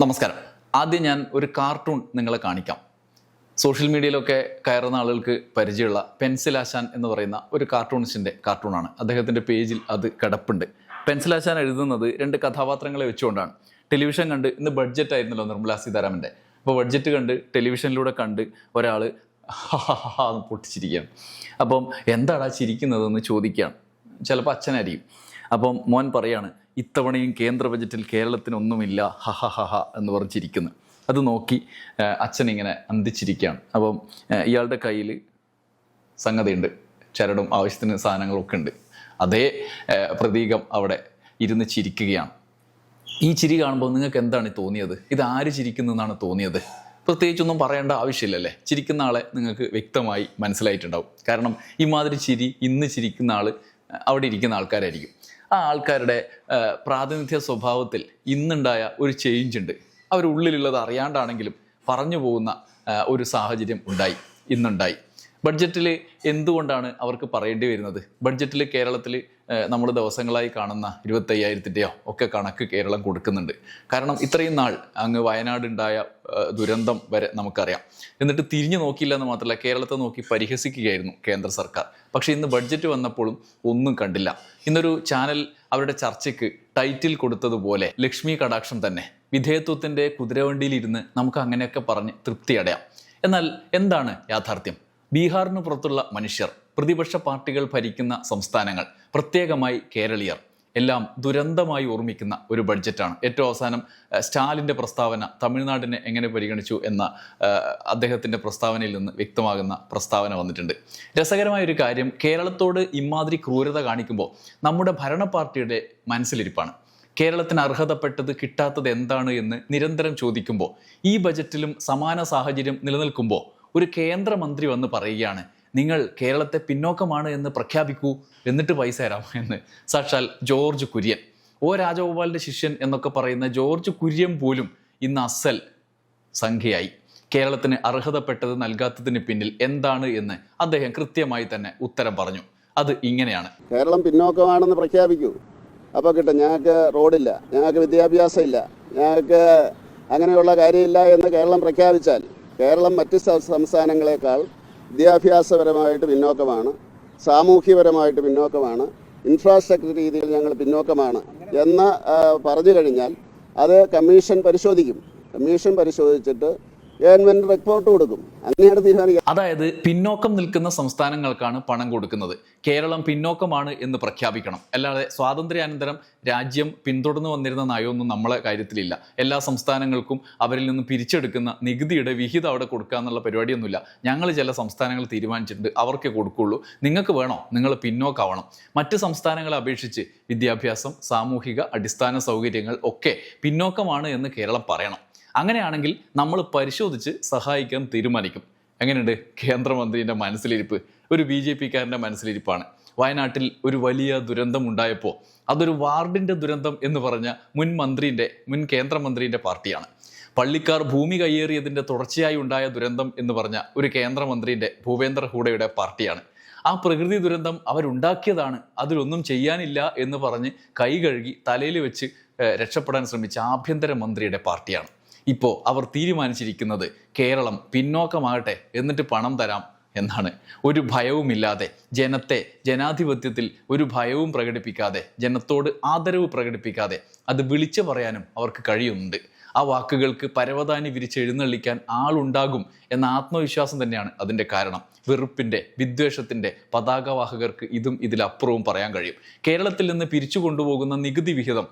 നമസ്കാരം. ആദ്യം ഞാൻ ഒരു കാർട്ടൂൺ നിങ്ങളെ കാണിക്കാം. സോഷ്യൽ മീഡിയയിലൊക്കെ കയറുന്ന ആളുകൾക്ക് പരിചയമുള്ള പെൻസിലാശാൻ എന്ന് പറയുന്ന ഒരു കാർട്ടൂണിസ്റ്റിന്റെ കാർട്ടൂണാണ്. അദ്ദേഹത്തിന്റെ പേജിൽ അത് കിടപ്പുണ്ട്. പെൻസിലാശാൻ എഴുതുന്നത് രണ്ട് കഥാപാത്രങ്ങളെ വെച്ചുകൊണ്ടാണ്. ടെലിവിഷൻ കണ്ട് ഇന്ന് ബഡ്ജറ്റ് ആയിരുന്നല്ലോ നിർമ്മലാ സീതാരാമന്റെ അപ്പോൾ ബഡ്ജറ്റ് കണ്ട് ടെലിവിഷനിലൂടെ കണ്ട് ഒരാൾ എന്ന് പൊട്ടിച്ചിരിക്കുകയാണ്. അപ്പം എന്താടാ ചിരിക്കുന്നതെന്ന് ചോദിക്കുകയാണ്. ചിലപ്പോൾ അച്ഛനായിരിക്കും. അപ്പം മോൻ പറയാണ് ഇത്തവണയും കേന്ദ്ര ബജറ്റിൽ കേരളത്തിനൊന്നുമില്ല ഹ ഹ ഹ ഹ എന്ന് പറഞ്ഞിരിക്കുന്നു. അത് നോക്കി അച്ഛൻ ഇങ്ങനെ അന്തിച്ചിരിക്കുകയാണ്. അപ്പം ഇയാളുടെ കയ്യിൽ സംഗതിയുണ്ട്. ചരടും ആവശ്യത്തിന് സാധനങ്ങളൊക്കെ ഉണ്ട്. അതേ പ്രതീകം അവിടെ ഇരുന്ന് ചിരിക്കുകയാണ്. ഈ ചിരി കാണുമ്പോൾ നിങ്ങൾക്ക് എന്താണ് തോന്നിയത്? ഇത് ആര് ചിരിക്കുന്നു എന്നാണ് തോന്നിയത്? പ്രത്യേകിച്ചൊന്നും പറയേണ്ട ആവശ്യമില്ലല്ലേ? ചിരിക്കുന്ന ആളെ നിങ്ങൾക്ക് വ്യക്തമായി മനസ്സിലായിട്ടുണ്ടാവും. കാരണം ഇമാതിരി ചിരി ഇന്ന് ചിരിക്കുന്ന ആൾ അവിടെ ഇരിക്കുന്ന ആൾക്കാരായിരിക്കും. ആ ആൾക്കാരുടെ പ്രാതിനിധ്യ സ്വഭാവത്തിൽ ഇന്നുണ്ടായ ഒരു ചേഞ്ച് ഉണ്ട്. അവരുള്ളിലുള്ളത് അറിയാണ്ടാണെങ്കിലും പറഞ്ഞു പോകുന്ന ഒരു സാഹചര്യം ഉണ്ടായി ഇന്നുണ്ടായി. ബഡ്ജറ്റിൽ എന്തുകൊണ്ടാണ് അവർക്ക് പറയേണ്ടി വരുന്നത്? ബഡ്ജറ്റിൽ കേരളത്തിൽ നമ്മൾ ദിവസങ്ങളായി കാണുന്ന ഇരുപത്തയ്യായിരത്തിന്റെയോ ഒക്കെ കണക്ക് കേരളം കൊടുക്കുന്നുണ്ട്. കാരണം ഇത്രയും നാൾ അങ്ങ് വയനാടുണ്ടായ ദുരന്തം വരെ നമുക്കറിയാം. എന്നിട്ട് തിരിഞ്ഞു നോക്കിയില്ല എന്ന് മാത്രമല്ല കേരളത്തെ നോക്കി പരിഹസിക്കുകയായിരുന്നു കേന്ദ്ര സർക്കാർ. പക്ഷേ ഇന്ന് ബഡ്ജറ്റ് വന്നപ്പോഴും ഒന്നും കണ്ടില്ല. ഇന്നൊരു ചാനൽ അവരുടെ ചർച്ചയ്ക്ക് ടൈറ്റിൽ കൊടുത്തതുപോലെ ലക്ഷ്മി കടാക്ഷം തന്നെ വിധേയത്വത്തിന്റെ കുതിരവണ്ടിയിലിരുന്ന് നമുക്ക് അങ്ങനെയൊക്കെ പറഞ്ഞ് തൃപ്തി അടയാം എന്നാൽ എന്താണ് യാഥാർത്ഥ്യം? ബീഹാറിന് പുറത്തുള്ള മനുഷ്യർ പ്രതിപക്ഷ പാർട്ടികൾ ഭരിക്കുന്ന സംസ്ഥാനങ്ങൾ പ്രത്യേകമായി കേരളീയർ എല്ലാം ദുരന്തമായി ഓർമ്മിക്കുന്ന ഒരു ബഡ്ജറ്റാണ്. ഏറ്റവും അവസാനം സ്റ്റാലിന്റെ പ്രസ്താവന തമിഴ്നാടിനെ എങ്ങനെ പരിഗണിച്ചു എന്ന അദ്ദേഹത്തിന്റെ പ്രസ്താവനയിൽ നിന്ന് വ്യക്തമാകുന്ന പ്രസ്താവന വന്നിട്ടുണ്ട്. രസകരമായ ഒരു കാര്യം കേരളത്തോട് ഇമാതിരി ക്രൂരത കാണിക്കുമ്പോൾ നമ്മുടെ ഭരണ പാർട്ടിയുടെ മനസ്സിലിരിപ്പാണ്. കേരളത്തിന് അർഹതപ്പെട്ടത് കിട്ടാത്തത് എന്താണ് എന്ന് നിരന്തരം ചോദിക്കുമ്പോൾ ഈ ബജറ്റിലും സമാന സാഹചര്യം നിലനിൽക്കുമ്പോൾ ഒരു കേന്ദ്രമന്ത്രി വന്ന് പറയുകയാണ് നിങ്ങൾ കേരളത്തെ പിന്നോക്കമാണ് എന്ന് പ്രഖ്യാപിക്കൂ എന്നിട്ട് പൈസ തരാം എന്ന്. സാക്ഷാൽ ജോർജ് കുര്യൻ. ഓ രാജഗോപാലിന്റെ ശിഷ്യൻ എന്നൊക്കെ പറയുന്ന ജോർജ് കുര്യൻ പോലും ഇന്ന് അസൽ സംഖ്യയായി. കേരളത്തിന് അർഹതപ്പെട്ടത് നൽകാത്തതിന് പിന്നിൽ എന്താണ് എന്ന് അദ്ദേഹം കൃത്യമായി തന്നെ ഉത്തരം പറഞ്ഞു. അത് ഇങ്ങനെയാണ്. കേരളം പിന്നോക്കമാണെന്ന് പ്രഖ്യാപിക്കൂ. അപ്പോൾ കിട്ടും. ഞങ്ങൾക്ക് റോഡില്ല ഞങ്ങൾക്ക് വിദ്യാഭ്യാസം ഇല്ല ഞങ്ങൾക്ക് അങ്ങനെയുള്ള കാര്യമില്ല എന്ന് കേരളം പ്രഖ്യാപിച്ചാൽ കേരളം മറ്റ് സംസ്ഥാനങ്ങളെക്കാൾ വിദ്യാഭ്യാസപരമായിട്ട് പിന്നോക്കമാണ് സാമൂഹ്യപരമായിട്ട് പിന്നോക്കമാണ് ഇൻഫ്രാസ്ട്രക്ചർ രീതിയിൽ ഞങ്ങൾ പിന്നോക്കമാണ് എന്ന് പറഞ്ഞു കഴിഞ്ഞാൽ അത് കമ്മീഷൻ പരിശോധിക്കും. കമ്മീഷൻ പരിശോധിച്ചിട്ട് ഗവൺമെന്റ് റിപ്പോർട്ട് കൊടുക്കും. അങ്ങനെയാണ് തീരുമാനിക്കുക. അതായത് പിന്നോക്കം നിൽക്കുന്ന സംസ്ഥാനങ്ങൾക്കാണ് പണം കൊടുക്കുന്നത്. കേരളം പിന്നോക്കമാണ് എന്ന് പ്രഖ്യാപിക്കണം. അല്ലാതെ സ്വാതന്ത്ര്യാനന്തരം രാജ്യം പിന്തുടർന്നു വന്നിരുന്ന നയമൊന്നും നമ്മളെ കാര്യത്തിലില്ല. എല്ലാ സംസ്ഥാനങ്ങൾക്കും അവരിൽ നിന്ന് പിരിച്ചെടുക്കുന്ന നികുതിയുടെ വിഹിതം അവിടെ കൊടുക്കുക എന്നുള്ള പരിപാടിയൊന്നുമില്ല. ഞങ്ങൾ ചില സംസ്ഥാനങ്ങൾ തീരുമാനിച്ചിട്ടുണ്ട്. അവർക്ക് കൊടുക്കുള്ളൂ. നിങ്ങൾക്ക് വേണോ? നിങ്ങൾ പിന്നോക്കാവണം. മറ്റ് സംസ്ഥാനങ്ങളെ അപേക്ഷിച്ച് വിദ്യാഭ്യാസം സാമൂഹിക അടിസ്ഥാന സൗകര്യങ്ങൾ ഒക്കെ പിന്നോക്കമാണ് എന്ന് കേരളം പറയണം. അങ്ങനെയാണെങ്കിൽ നമ്മൾ പരിശോധിച്ച് സഹായിക്കാൻ തീരുമാനിക്കും. എങ്ങനെയുണ്ട്? കേന്ദ്രമന്ത്രിയുടെ മനസ്സിലിരിപ്പ്. ഒരു ബി ജെ പിക്കാരന്റെ മനസ്സിലിരിപ്പാണ്. വയനാട്ടിൽ ഒരു വലിയ ദുരന്തം ഉണ്ടായപ്പോൾ അതൊരു വാർഡിന്റെ ദുരന്തം എന്ന് പറഞ്ഞ മുൻ മന്ത്രിന്റെ മുൻ കേന്ദ്രമന്ത്രിന്റെ പാർട്ടിയാണ്. പള്ളിക്കാർ ഭൂമി കയ്യേറിയതിന്റെ തുടർച്ചയായി ഉണ്ടായ ദുരന്തം എന്ന് പറഞ്ഞ ഒരു കേന്ദ്രമന്ത്രിന്റെ ഭൂപേന്ദ്ര ഹൂഡയുടെ പാർട്ടിയാണ്. ആ പ്രകൃതി ദുരന്തം അവരുണ്ടാക്കിയതാണ്. അതിലൊന്നും ചെയ്യാനില്ല എന്ന് പറഞ്ഞ് കൈ കഴുകി തലയിൽ വെച്ച് രക്ഷപ്പെടാൻ ശ്രമിച്ച ആഭ്യന്തര മന്ത്രിയുടെ പാർട്ടിയാണ്. ഇപ്പോൾ അവർ തീരുമാനിച്ചിരിക്കുന്നത് കേരളം പിന്നോക്കമാകട്ടെ എന്നിട്ട് പണം തരാം എന്നാണ്. ഒരു ഭയവുമില്ലാതെ ജനത്തെ ജനാധിപത്യത്തിൽ ഒരു ഭയവും പ്രകടിപ്പിക്കാതെ ജനത്തോട് ആദരവ് പ്രകടിപ്പിക്കാതെ അത് വിളിച്ചു പറയാനും അവർക്ക് കഴിയുന്നുണ്ട്. ആ വാക്കുകൾക്ക് പരവതാനി വിരിച്ചെഴുന്നള്ളിക്കാൻ ആളുണ്ടാകും എന്ന ആത്മവിശ്വാസം തന്നെയാണ് അതിന്റെ കാരണം. വെറുപ്പിന്റെ വിദ്വേഷത്തിന്റെ പതാകവാഹകർക്ക് ഇതും ഇതിലപ്പുറവും പറയാൻ കഴിയും. കേരളത്തിൽ നിന്ന് പിരിച്ചു കൊണ്ടുപോകുന്ന നികുതി വിഹിതം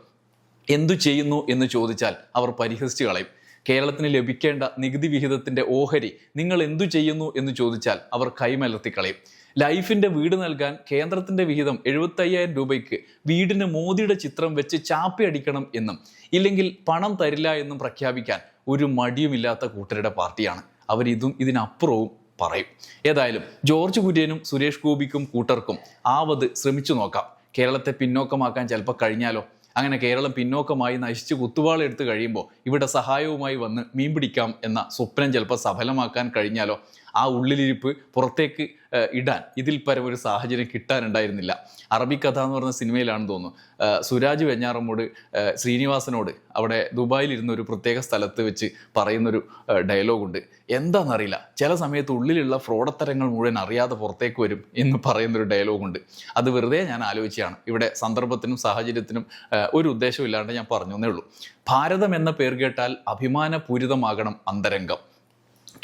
എന്തു ചെയ്യുന്നു എന്ന് ചോദിച്ചാൽ അവർ പരിഹസിച്ച് കളയും. കേരളത്തിന് ലഭിക്കേണ്ട നികുതി വിഹിതത്തിന്റെ ഓഹരി നിങ്ങൾ എന്തു ചെയ്യുന്നു എന്ന് ചോദിച്ചാൽ അവർ കൈമലർത്തി കളയും ലൈഫിന്റെ വീട് നൽകാൻ കേന്ദ്രത്തിന്റെ വിഹിതം എഴുപത്തയ്യായിരം രൂപയ്ക്ക് വീടിന് മോദിയുടെ ചിത്രം വെച്ച് ചാപ്പി അടിക്കണം എന്നും ഇല്ലെങ്കിൽ പണം തരില്ല എന്നും പ്രഖ്യാപിക്കാൻ ഒരു മടിയുമില്ലാത്ത കൂട്ടരുടെ പാർട്ടിയാണ്. അവരിതും ഇതിനപ്പുറവും പറയും. ഏതായാലും ജോർജ് കുര്യനും സുരേഷ് ഗോപിക്കും കൂട്ടർക്കും ആവത് ശ്രമിച്ചു നോക്കാം. കേരളത്തെ പിന്നോക്കമാക്കാൻ ചിലപ്പോൾ കഴിഞ്ഞാലോ? അങ്ങനെ കേരളം പിന്നോക്കമായി നശിച്ച് കുത്തുവാളെടുത്ത് കഴിയുമ്പോൾ ഇവിടെ സഹായവുമായി വന്ന് മീൻ പിടിക്കാം എന്ന സ്വപ്നം ചിലപ്പോൾ സഫലമാക്കാൻ കഴിഞ്ഞാലോ? ആ ഉള്ളിലിരിപ്പ് പുറത്തേക്ക് ഇടാൻ. ഇതിൽ പരം ഒരു സാഹചര്യം കിട്ടാനുണ്ടായിരുന്നില്ല. കഥ എന്ന് പറഞ്ഞ സിനിമയിലാണെന്ന് തോന്നുന്നു. സുരാജ് വെഞ്ഞാറമ്മോട് ശ്രീനിവാസനോട് അവിടെ ദുബായിൽ ഇരുന്ന ഒരു പ്രത്യേക സ്ഥലത്ത് വെച്ച് പറയുന്നൊരു ഡയലോഗുണ്ട്. എന്താണെന്നറിയില്ല ചില സമയത്ത് ഉള്ളിലുള്ള ഫ്രോഡത്തരങ്ങൾ മുഴുവൻ അറിയാതെ പുറത്തേക്ക് വരും എന്ന് പറയുന്നൊരു ഡയലോഗുണ്ട്. അത് വെറുതെ ഞാൻ ആലോചിച്ചാണ് ഇവിടെ സന്ദർഭത്തിനും സാഹചര്യത്തിനും ഒരു ഉദ്ദേശമില്ലാണ്ട് ഞാൻ പറഞ്ഞു ഉള്ളൂ. ഭാരതം എന്ന പേർ കേട്ടാൽ അഭിമാനപൂരിതമാകണം അന്തരംഗം.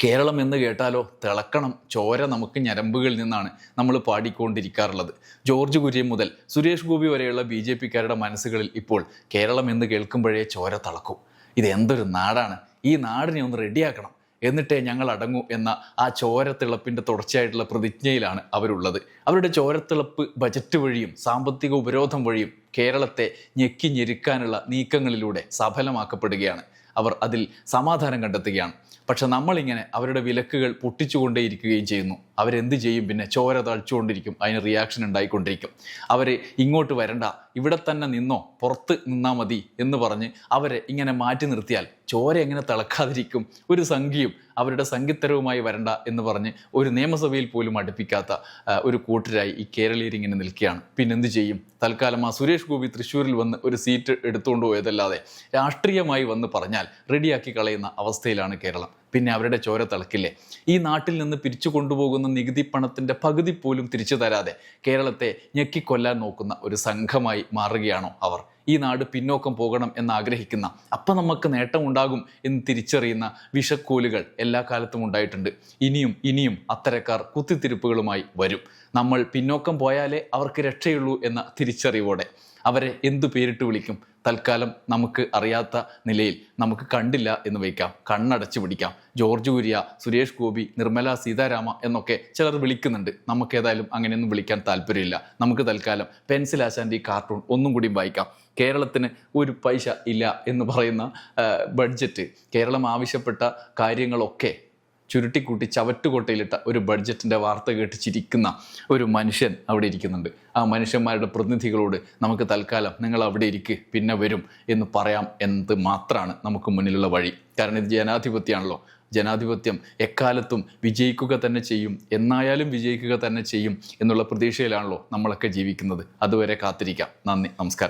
കേരളം എന്ന് കേട്ടാലോ തിളക്കണം ചോര നമുക്ക് ഞരമ്പുകളിൽ നിന്നാണ് നമ്മൾ പാടിക്കൊണ്ടിരിക്കാറുള്ളത്. ജോർജ് കുര്യൻ മുതൽ സുരേഷ് ഗോപി വരെയുള്ള ബി ജെ പിക്കാരുടെ മനസ്സുകളിൽ ഇപ്പോൾ കേരളം എന്ന് കേൾക്കുമ്പോഴേ ചോര തിളക്കും. ഇത് എന്തൊരു നാടാണ്. ഈ നാടിനെ ഒന്ന് റെഡിയാക്കണം. എന്നിട്ടേ ഞങ്ങൾ അടങ്ങൂ എന്ന ആ ചോരത്തിളപ്പിന്റെ തുടർച്ചയായിട്ടുള്ള പ്രതിജ്ഞയിലാണ് അവരുള്ളത്. അവരുടെ ചോരത്തിളപ്പ് ബജറ്റ് വഴിയും സാമ്പത്തിക ഉപരോധം വഴിയും കേരളത്തെ ഞെക്കി ഞെരുക്കാനുള്ള നീക്കങ്ങളിലൂടെ സഫലമാക്കപ്പെടുകയാണ്. അവർ അതിൽ സമാധാനം കണ്ടെത്തുകയാണ്. പക്ഷെ നമ്മളിങ്ങനെ അവരുടെ വിലക്കുകൾ പൊട്ടിച്ചുകൊണ്ടേയിരിക്കുകയും ചെയ്യുന്നു. അവരെന്ത് ചെയ്യും? പിന്നെ ചോര തളിച്ചുകൊണ്ടിരിക്കും. അതിന് റിയാക്ഷൻ ഉണ്ടായിക്കൊണ്ടിരിക്കും. അവരെ ഇങ്ങോട്ട് വരണ്ട. ഇവിടെ തന്നെ നിന്നോ? പുറത്ത് നിന്നാൽ മതി എന്ന് പറഞ്ഞ് അവരെ ഇങ്ങനെ മാറ്റി നിർത്തിയാൽ ചോര എങ്ങനെ തിളക്കാതിരിക്കും? ഒരു സംഖ്യയും അവരുടെ സംഗീത്തരവുമായി വരണ്ട എന്ന് പറഞ്ഞ് ഒരു നിയമസഭയിൽ പോലും അടുപ്പിക്കാത്ത ഒരു കൂട്ടരായി ഈ കേരളീയർ ഇങ്ങനെ നിൽക്കുകയാണ്. പിന്നെന്ത് ചെയ്യും? തൽക്കാലം ആ സുരേഷ് ഗോപി തൃശ്ശൂരിൽ വന്ന് ഒരു സീറ്റ് എടുത്തുകൊണ്ട് പോയതല്ലാതെ രാഷ്ട്രീയമായി വന്ന് പറഞ്ഞാൽ റെഡിയാക്കി കളയുന്ന അവസ്ഥയിലാണ് കേരളം. പിന്നെ അവരുടെ ചോര തിളക്കില്ലേ? ഈ നാട്ടിൽ നിന്ന് പിരിച്ചു കൊണ്ടുപോകുന്ന നികുതി പണത്തിന്റെ പകുതി പോലും തിരിച്ചു തരാതെ കേരളത്തെ ഞെക്കിക്കൊല്ലാൻ നോക്കുന്ന ഒരു സംഘമായി മാറുകയാണോ അവർ? ഈ നാട് പിന്നോക്കം പോകണം എന്ന് ആഗ്രഹിക്കുന്ന അപ്പം നമുക്ക് നേട്ടമുണ്ടാകും എന്ന് തിരിച്ചറിയുന്ന വിഷക്കോലുകൾ എല്ലാ കാലത്തും ഉണ്ടായിട്ടുണ്ട്. ഇനിയും ഇനിയും അത്തരക്കാർ കുത്തിത്തിരിപ്പുകളുമായി വരും. നമ്മൾ പിന്നോക്കം പോയാലേ അവർക്ക് രക്ഷയുള്ളൂ എന്ന തിരിച്ചറിവോടെ അവരെ എന്തു പേരിട്ട് വിളിക്കും? തൽക്കാലം നമുക്ക് അറിയാത്ത നിലയിൽ നമുക്ക് കണ്ടില്ല എന്ന് വയ്ക്കാം. കണ്ണടച്ചു പിടിക്കാം. ജോർജ് കുര്യ സുരേഷ് ഗോപി നിർമ്മല സീതാരാമ എന്നൊക്കെ ചിലർ വിളിക്കുന്നുണ്ട്. നമുക്ക് ഏതായാലും അങ്ങനെയൊന്നും വിളിക്കാൻ താല്പര്യമില്ല. നമുക്ക് തൽക്കാലം പെൻസിൽ ആശാന്റെ കാർട്ടൂൺ ഒന്നും കൂടി വായിക്കാം. കേരളത്തിന് ഒരു പൈസ ഇല്ല എന്ന് പറയുന്ന ബഡ്ജറ്റ് കേരളം ആവശ്യപ്പെട്ട കാര്യങ്ങളൊക്കെ ചുരുട്ടിക്കൂട്ടി ചവറ്റുകൊട്ടയിലിട്ട ഒരു ബഡ്ജറ്റിന്റെ വാർത്ത കേട്ട് ചിരിക്കുന്ന ഒരു മനുഷ്യൻ അവിടെ ഇരിക്കുന്നുണ്ട്. ആ മനുഷ്യന്മാരുടെ പ്രതിനിധികളോട് നമുക്ക് തൽക്കാലം നിങ്ങൾ അവിടെ ഇരിക്ക് പിന്നെ വരും എന്ന് പറയാം എന്നത് മാത്രമാണ് നമുക്ക് മുന്നിലുള്ള വഴി. കാരണം ഇത് ജനാധിപത്യമാണല്ലോ. ജനാധിപത്യം എക്കാലത്തും വിജയിക്കുക തന്നെ ചെയ്യും എന്നായാലും വിജയിക്കുക തന്നെ ചെയ്യും എന്നുള്ള പ്രതീക്ഷയിലാണല്ലോ നമ്മളൊക്കെ ജീവിക്കുന്നത്. അതുവരെ കാത്തിരിക്കാം. നന്ദി നമസ്കാരം.